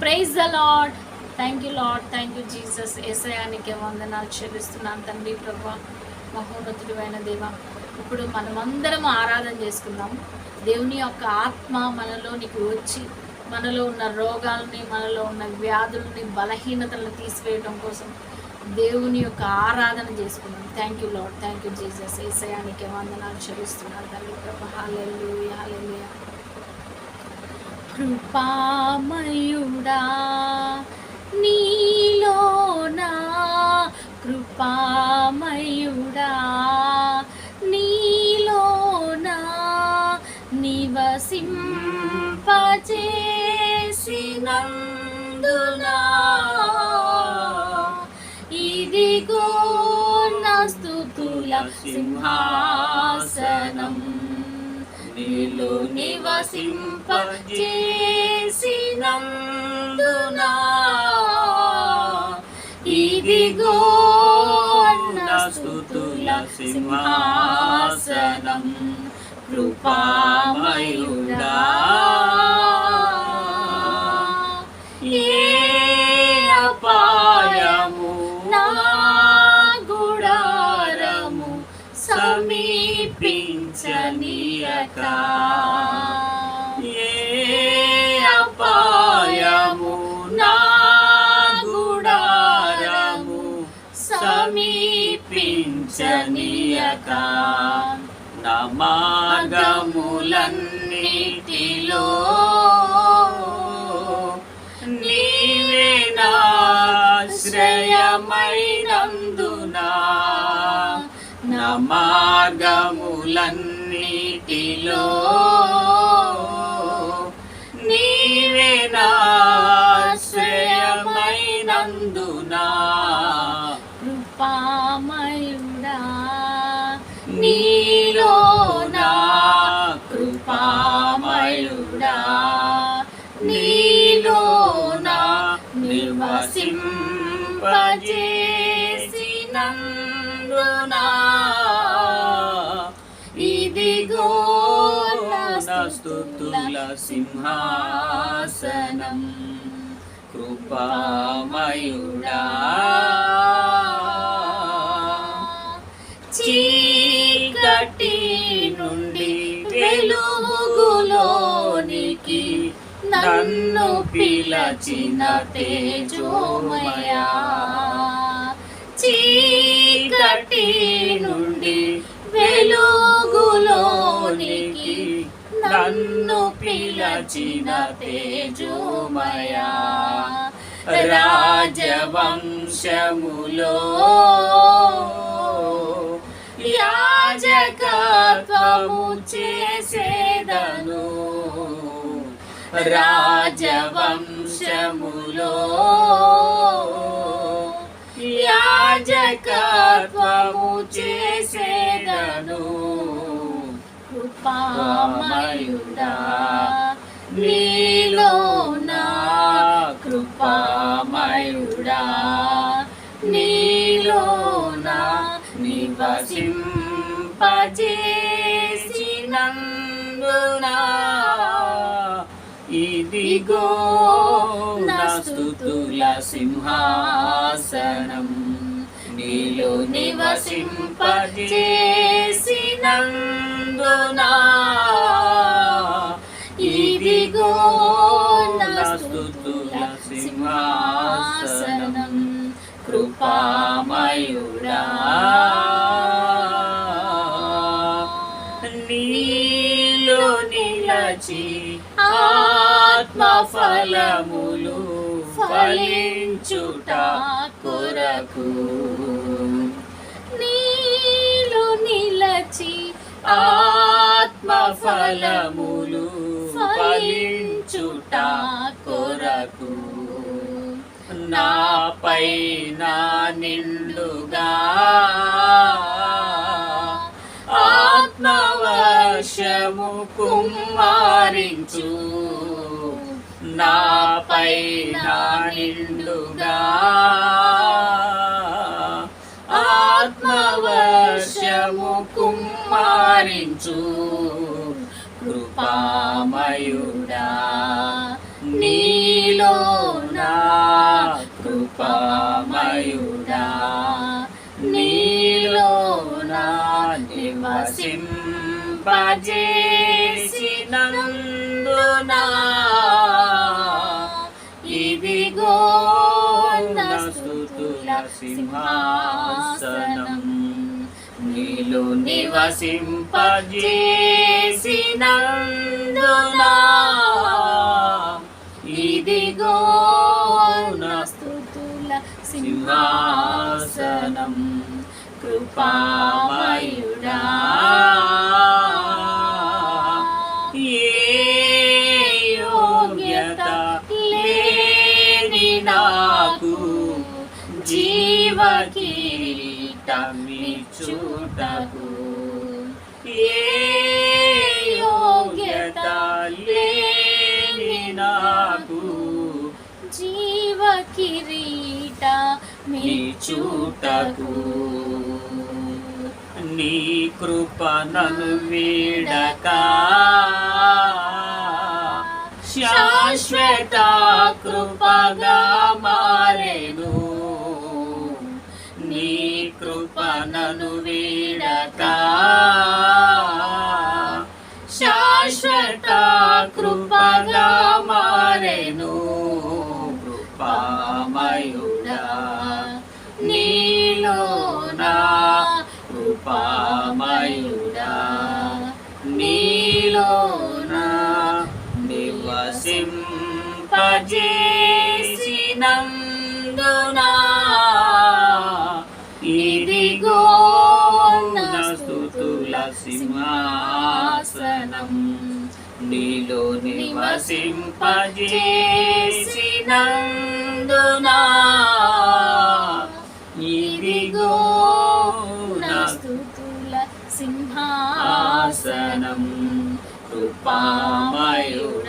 Praise the Lord thank you Lord thank you Jesus ఏసయానికి వందనాలు చెల్లిస్తున్నాను. తండ్రి ప్రభు మహోన్నతుడు అయిన దేవ ఇప్పుడు మనమందరం ఆరాధన చేసుకుందాం. దేవుని యొక్క ఆత్మ మనలోనికి వచ్చి మనలో ఉన్న రోగాలని మనలో ఉన్న వ్యాధుల్ని బలహీనతలను తీసివేయడం కోసం దేవుని యొక్క ఆరాధన చేసుకున్నాం thank you Lord thank you Jesus ఏసయానికి వందనాలు చెల్లిస్తున్నాను. తండ్రి ప్రభు హాలెల్లు హాలెల్లు కృపామయుడా నీలోనా కృపామయుడా నీలోనా నివసింపజేసినందునా ఇదిగో నా స్తుతుల సింహాసనం. నీలో నివసింపచేసినందునా ఇదిగో నా స్తుతుల సింహాసనం కృపామయుడా. ఏ అపాయము నా గుడారము సమీపించనీయక ఏ అపాయము నా గుడారము సమీపించనీయక. నా మార్గములన్నిటిలో నీవే నా శ్రేయమైనందునా. నా మార్గములన్నిటిలో నీవే నా శ్రేయమైనందునా. కృపామయుడా నీలో నా కృపామయుడా నీలో నా నివసింపజేసినందునా స్తుతుల సింహాసనం కృపామయుడా. చీకటి నుండి వెలుగులోనికి నన్ను పిలచిన తేజోమయా. చీకటి నుండి వెలుగులోనికి నన్ను పిలచిన తేజోమయా రాజవంశములో. యాజకత్వము చేసేదను రాజవంశములో. యాజకత్వము చేసేదను కృపామయుడా నీలో నా కృపామయుడా నీలో నా నివసింపజేసినందునా ఇదిగో నా స్తుతుల సింహాసనం నీలో నివసింపజేసినందునా ఆత్మ ఫలములు ఫలించుట కొరకు. నీలు నిలచి ఆత్మ ఫలములు ఫలించుట కొరకు. నాపై నా నిండుగా ఆత్మవర్షము కుమారించు నాపై నా నిండుగా. ఆత్మవర్షము కుమారించు కృపామయుడా నీలో కృపామయుడా. నీలో నా నివసింపజేసినందునా సింహాసనం నీలో నివసింపజేసినందునా? ఇదిగో నా స్తుతుల సింహాసనం. కృపామయుడా చూటకు ఏ యోగ్యత లేని నాకు జీవ కిరీట మీచుటకు నీ కృపణను వీడక. శాశ్వత కృపగా మారెను. కృపామయుడా నీలోన నా నివసింపజేసినందునా. ఇదిగో స్తుతుల సింహాసనం నీలో నివసింపజేసినందునా. ఇదిగో సింహాసనం కృపామయుడా